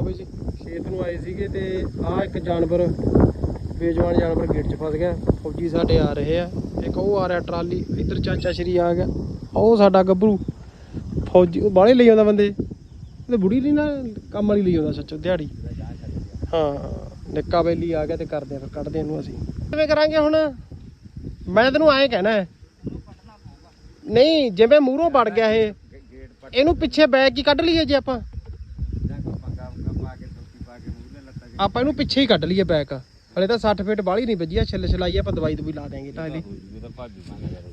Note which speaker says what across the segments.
Speaker 1: ਲਓ ਜੀ, ਖੇਤ ਨੂੰ ਆਏ ਸੀਗੇ ਤੇ ਆਹ ਇੱਕ ਜਾਨਵਰ, ਬੇਜਵਾਨ ਜਾਨਵਰ ਗੇਟ 'ਚ ਫਸ ਗਿਆ। ਫੌਜੀ ਸਾਡੇ ਆ ਰਹੇ ਆ। ਇੱਕ ਉਹ ਆ ਰਿਹਾ ਟਰਾਲੀ, ਇੱਧਰ ਚਾਚਾ ਸ਼੍ਰੀ ਆ ਗਿਆ। ਉਹ ਸਾਡਾ ਗੱਭਰੂ। ਫੌਜੀ, ਉਹ ਬਾਹਲੇ ਲਈ ਆਉਂਦਾ ਬੰਦੇ। ਇਹ ਬੁੜੀ ਨਹੀਂ ਨਾ, ਕੰਮ ਵਾਲੀ ਲਈ ਆਉਂਦਾ ਸੱਚੋ, ਦਿਹਾੜੀ। ਹਾਂ, ਨਿੱਕਾ ਬੈਲੀ ਆ ਗਿਆ ਤੇ ਕਰਦੇ ਆ ਫਿਰ, ਕੱਢਦੇ ਇਹਨੂੰ ਅਸੀਂ। ਕਿਵੇਂ ਕਰਾਂਗੇ ਹੁਣ? ਮੈਂ ਤੈਨੂੰ ਐਂ ਕਹਿਣਾ ਨਹੀਂ, ਜਿਵੇਂ ਮੂਹਰੋਂ ਵੜ ਗਿਆ ਇਹ, ਇਹਨੂੰ ਪਿੱਛੇ ਬੈਗ ਕੀ ਕੱਢ ਲਈਏ ਜੇ ਆਪਾਂ। ਆਪਾਂ ਇਹਨੂੰ ਪਿੱਛੇ ਹੀ ਕੱਢ ਲਈਏ ਬੈਕ ਹਲੇ ਤਾਂ 60 ਫੀਟ ਬਾਹਲੀ ਨਹੀਂ ਵੱਜੀ ਆ ਛਿੱਲ ਛਲਾਈ ਆਪਾਂ ਦਵਾਈ ਦਵਾਈ ਲਾ ਦੇਾਂਗੇ ਤਾਂ ਇਹਦੀ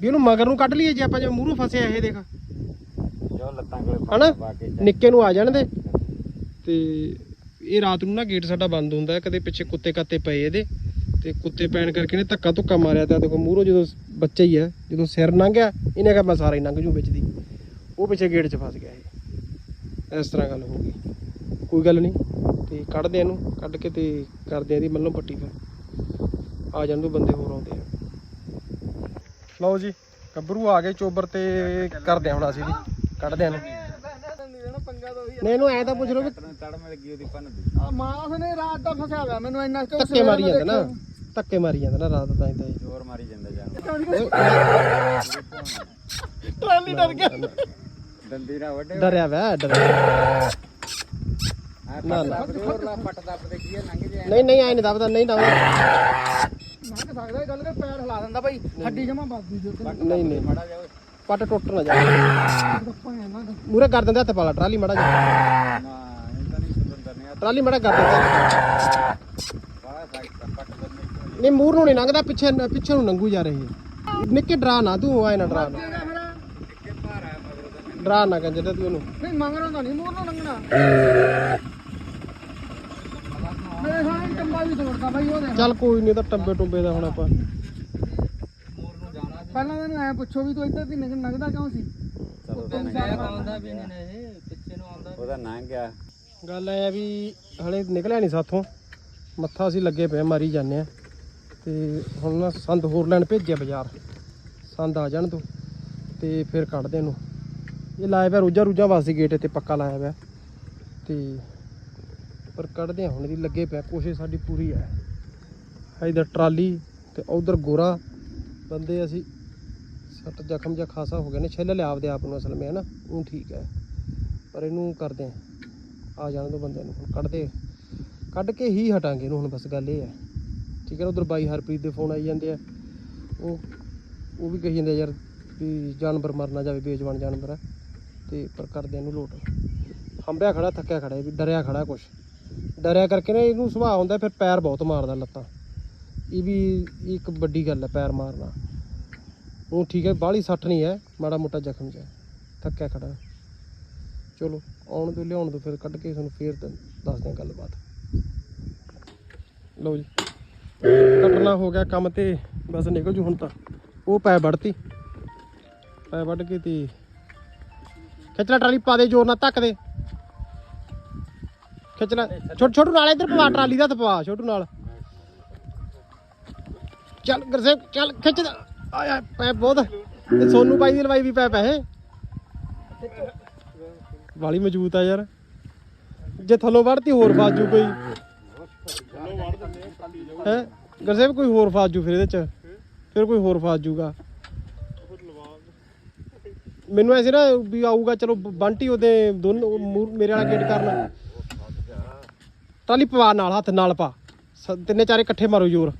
Speaker 1: ਵੀ ਇਹਨੂੰ ਮਗਰ ਨੂੰ ਕੱਢ ਲਈਏ ਜੇ ਆਪਾਂ ਜੇ ਮੂਹਰੋਂ ਫਸਿਆ ਇਹ ਦੇਖ। ਹਨਾ? ਨਿੱਕੇ ਨੂੰ ਆ ਜਾਣ ਦੇ। ਤੇ ਇਹ ਰਾਤ ਨੂੰ ਨਾ ਗੇਟ ਸਾਡਾ ਬੰਦ ਹੁੰਦਾ ਕਦੇ ਪਿੱਛੇ ਕੁੱਤੇ ਕਾਤੇ ਪਏ ਇਹਦੇ। ਤੇ ਕੁੱਤੇ ਪੈਣ ਕਰਕੇ ਨੇ ਧੱਕਾ ਧੁੱਕਾ ਮਾਰਿਆ ਤਾਂ ਦੇਖੋ ਮੂਹਰੋਂ ਜਦੋਂ ਬੱਚਾ ਹੀ ਹੈ ਜਦੋਂ ਸਿਰ ਲੰਘਿਆ ਇਹਨੇ ਕਿਹਾ ਮੈਂ ਸਾਰਾ ਹੀ ਲੰਘ ਜੂ ਵਿੱਚ ਦੀ। ਉਹ ਪਿੱਛੇ ਗੇਟ 'ਚ ਫਸ ਗਿਆ ਇਹ। ਇਸ ਤਰ੍ਹਾਂ ਗੱਲ ਹੋ ਗਈ। ਕੋਈ ਗੱਲ ਨਹੀਂ। ਤੇ ਕੱਢਦੇ ਇਹਨੂੰ ਕੱਢ ਕੇ ਤੇ ਕਰਦੇ ਆ ਇਹਦੀ ਮੱਲੋਂ ਪੱਟੀ ਫਿਰ ਆ ਜਾਣ ਬੰਦੇ ਹੋਰ ਆਉਂਦੇ ਆ। ਲਓ ਜੀ ਗੱਭਰੂ ਆ ਗਏ ਚੋਬਰ ਤੇ ਕਰਦੇ ਆ ਹੁਣ ਅਸੀਂ ਵੀ ਕੱਢਦੇ ਇਹਨੂੰ। ਨਹੀਂ ਇਹਨੂੰ ਐ ਤਾਂ ਪੁੱਛ ਲਓ ਵੀ
Speaker 2: ਮਾਸ ਨੇ ਰਾਤ ਦਾ ਫਸਿਆ ਹੋਇਆ ਮੈਨੂੰ ਇੰਨਾ ਚੋਂ
Speaker 1: ਧੱਕੇ ਮਾਰੀ ਜਾਂਦਾ ਨਾ ਧੱਕੇ ਮਾਰੀ ਜਾਂਦਾ ਨਾ ਰਾਤ ਤਾਂ ਇਦਾਂ ਹੀ
Speaker 2: ਟਰਾਲੀ ਡਰ ਗਿਆ
Speaker 1: ਡਰਿਆ ਵਾ ਡਰਿਆ। ਨਾ ਨਾ। ਨਹੀਂ ਨਹੀਂ ਐ ਨਹੀਂ ਦਬਦਾ ਨਹੀਂ ਦਬਦਾ।
Speaker 2: ਕਿ ਸਕਦਾ ਇਹ ਗੱਲ ਕਿ ਪੈਰ ਹਿਲਾ ਦਿੰਦਾ ਬਾਈ ਹੱਡੀ ਜਮਾ ਵੱਜਦੀ ਜੋ
Speaker 1: ਨਹੀਂ ਨਹੀਂ। ਪੱਟ ਟੁੱਟ ਨਾ ਜਾ
Speaker 2: ਦਾ
Speaker 1: ਮੂਰੇ ਕਰ ਦਿੰਦੇ ਹੱਥ ਪਾਲਾ ਟਰਾਲੀ ਮੜਾ ਜਾ ਟਰਾਲੀ ਮੜਾ ਕਰ ਦਿੰਦੇ। ਨਹੀਂ ਮੂਰ ਨੂੰ ਨਹੀਂ ਲੰਘਦਾ ਪਿੱਛੇ ਪਿੱਛੇ ਨੂੰ ਲੰਘੂ ਜਾ ਰਹੀ ਹੈ ਨਿੱਕੇ ਡਰਾ ਨਾ ਤੂੰ ਆਏ ਨਾ ਡਰਾ ਨਾ। ਡਰਾ ਨਾ ਕੰਜਰ ਤੂੰ ਇਹਨੂੰ।
Speaker 2: ਨਹੀਂ ਮੰਗਣਾ ਤਾਂ ਨਹੀਂ ਮੂਰ ਨੂੰ ਲੰਘਣਾ। ਵੀ ਤੋੜਦਾ ਬਾਈ ਉਹ ਦੇਖ।
Speaker 1: ਚੱਲ ਕੋਈ ਨਹੀਂ ਤਾਂ ਟੰਬੇ ਟੁੰਬੇ ਦਾ ਹੁਣ ਆਪਾਂ।
Speaker 2: ਪਹਿਲਾਂ ਤੈਨੂੰ ਐ ਪੁੱਛੋ ਵੀ ਤੂੰ ਇੱਧਰ ਦੀ ਨਿਕਲ ਲੰਘਦਾ ਕਿਉਂ ਸੀ?
Speaker 3: ਉਹਦਾ ਨਾਂ ਗਿਆ
Speaker 1: ਗੱਲ ਐ ਆ ਵੀ ਹਲੇ ਨਿਕਲਿਆ ਨਹੀਂ ਸਾਥੋਂ। ਮੱਥਾ ਅਸੀਂ ਲੱਗੇ ਪਏ ਮਾਰੀ ਜਾਂਦੇ ਆ। ਤੇ ਹੁਣ ਨਾ ਸੰਦ ਹੋਰ ਲੈਣ ਭੇਜਿਆ ਬਾਜ਼ਾਰ। ਸੰਦ ਆ ਜਾਣ ਤੋਂ ਤੇ ਫਿਰ ਕੱਢਦੇ ਇਹਨੂੰ। ਇਹ ਲਾਇਆ ਪਿਆ ਰੋਜਾ ਰੂਜਾ ਵਾਸਤੇ ਗੇਟ ਤੇ ਪੱਕਾ ਲਾਇਆ ਪਿਆ। ਤੇ ਪਰ ਕੱਢਦੇ ਆ, ਹੁਣ ਇਹਦੀ ਲੱਗੇ ਪਿਆ, ਕੋਸ਼ਿਸ਼ ਸਾਡੀ ਪੂਰੀ ਹੈ। ਇਧਰ ਟਰਾਲੀ ਤੇ ਉਧਰ ਗੋਰਾ, ਬੰਦੇ ਅਸੀਂ ਸੱਟ ਜ਼ਖਮ ਜਾਂ ਖਾਸਾ ਹੋ ਗਿਆ ਨੇ, ਛਿੱਲ ਲਿਆ ਆਪਦੇ ਆਪ ਨੂੰ ਅਸਲ ਵਿੱਚ ਹੈ ਨਾ ਉਹ ਠੀਕ ਹੈ। ਪਰ ਇਹਨੂੰ ਕਰਦੇ ਆ ਆ ਜਾਣ ਦੋ ਬੰਦੇ ਨੂੰ, ਹੁਣ ਕੱਢਦੇ ਕੱਢ ਕੇ ਹੀ ਹਟਾਂਗੇ ਇਹਨੂੰ, ਹੁਣ ਬਸ ਗੱਲ ਇਹ ਹੈ। ਠੀਕ ਹੈ ਉਧਰ ਬਾਈ ਹਰਪ੍ਰੀਤ ਦੇ ਫੋਨ ਆਈ ਜਾਂਦੇ ਆ। ਉਹ ਉਹ ਵੀ ਕਹੀ ਜਾਂਦੇ ਯਾਰ ਵੀ ਜਾਨਵਰ ਮਰਨਾ ਜਾਵੇ, ਬੇਜਵਾਨ ਜਾਨਵਰ ਹੈ ਤੇ ਪਰ ਕਰਦੇ ਇਹਨੂੰ ਲੋਟ। ਹੰਬਿਆ ਖੜਾ, ਥੱਕਿਆ ਖੜਾ ਵੀ ਡਰਿਆ ਖੜਾ ਕੁਛ। ਡਰਿਆ ਕਰਕੇ ਨਾ ਇਹਨੂੰ ਸੁਭਾਅ ਹੁੰਦਾ, ਫਿਰ ਪੈਰ ਬਹੁਤ ਮਾਰਦਾ ਲੱਤਾਂ। ਇਹ ਵੀ ਇੱਕ ਵੱਡੀ ਗੱਲ ਹੈ, ਪੈਰ ਮਾਰਨਾ। ਉਹ ਠੀਕ ਹੈ, ਬਾਹਲੀ ਸੱਟ ਨਹੀਂ ਹੈ, ਮਾੜਾ ਮੋਟਾ ਜ਼ਖਮ ਜਿਹਾ। ਥੱਕਿਆ ਖੜਾ। ਚਲੋ, ਆਉਣ ਤੋਂ ਲਿਆਉਣ ਤੋਂ ਫਿਰ ਕੱਢ ਕੇ ਤੁਹਾਨੂੰ ਫੇਰ ਦੱਸਦੇ ਹਾਂ ਗੱਲਬਾਤ। ਲਓ ਜੀ। ਕੱਟਣਾ ਹੋ ਗਿਆ ਕੰਮ ਤੇ, ਬਸ ਨਿਕਲ ਜੂ ਹੁਣ ਤਾਂ। ਉਹ ਪੈ ਵੜਤੀ। ਪੈ ਵੱਢ ਕੇ ਤੇ ਖਿੱਚ ਲੈ ਟਰਾਲੀ, ਪਾ ਦੇ, ਜ਼ੋਰ ਨਾਲ ਧੱਕ ਦੇ। ਖਿੱਚਣਾ ਲੈ। ਛੋਟੂ ਛੋਟੂ ਨਾਲ ਇੱਧਰ ਪਵਾ, ਟਰਾਲੀ ਦਾ ਪਵਾ, ਛੋਟੂ ਨਾਲ। ਚੱਲ ਗਰਸੇ, ਚੱਲ ਖਿੱਚ ਦੇ। ਪੈ ਬਹੁਤ। ਤੇ ਸੋਨੂ ਬਾਈ ਦੀ ਲਵਾਈ ਵੀ ਪੈ ਪੈਸੇ। ਵਾਲੀ ਮਜ਼ਬੂਤ ਆ ਯਾਰ। ਜੇ ਥੱਲੋਂ ਵੜਤੀ ਹੋਰ ਫਾਜੂ ਕੋਈ। ਹੈ? ਗਰਸੇਬ ਕੋਈ ਹੋਰ ਫਾਜੂ ਫਿਰ ਇਹਦੇ ਚ। ਫਿਰ ਕੋਈ ਹੋਰ ਫਾਜੂਗਾ। ਮੈਨੂੰ ਐਸੇ ਨਾ ਵੀ ਆਊਗਾ, ਚਲੋ ਬੰਟੀ ਉਹਦੇ ਦੋਨੋਂ ਮੇਰੇ ਵਾਲਾ ਗੇਟ ਕਰਨਾ। ਟਰਾਲੀ ਪਵਾ ਨਾਲ ਹੱਥ ਨਾਲ ਪਾ। ਸ- ਤਿੰਨੇ ਚਾਰੇ ਇਕੱਠੇ ਮਾਰੋ ਜ਼ੋਰ।